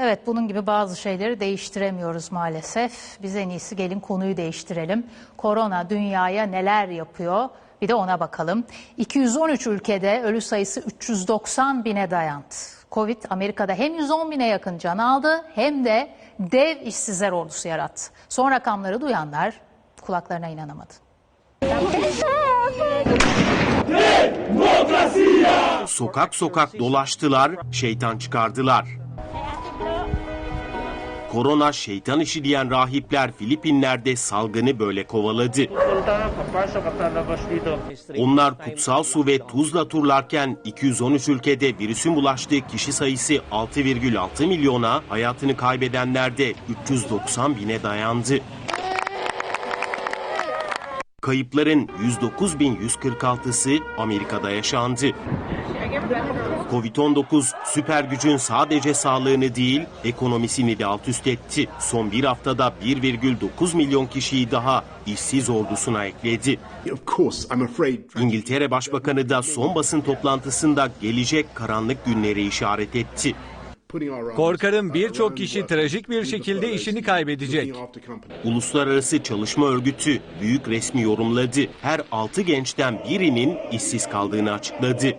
Evet bunun gibi bazı şeyleri değiştiremiyoruz maalesef. Biz en iyisi gelin konuyu değiştirelim. Korona dünyaya neler yapıyor? Bir de ona bakalım. 213 ülkede ölü sayısı 390 bine dayandı. Covid Amerika'da hem 110 bine yakın can aldı hem de dev işsizler ordusu yarattı. Son rakamları duyanlar kulaklarına inanamadı. Sokak sokak dolaştılar, şeytan çıkardılar. Korona şeytan işi diyen rahipler Filipinler'de salgını böyle kovaladı. Onlar kutsal su ve tuzla turlarken 213 ülkede virüsün bulaştığı kişi sayısı 6,6 milyona, hayatını kaybedenler de 390 bine dayandı. Kayıpların 109.146'sı Amerika'da yaşandı. Covid-19 süper gücün sadece sağlığını değil, ekonomisini de alt üst etti. Son bir haftada 1,9 milyon kişiyi daha işsiz ordusuna ekledi. İngiltere Başbakanı da son basın toplantısında gelecek karanlık günleri işaret etti. Korkarım birçok around kişi trajik bir şekilde işini kaybedecek. Uluslararası Çalışma Örgütü büyük resmi yorumladı. Her 6 gençten birinin işsiz kaldığını açıkladı.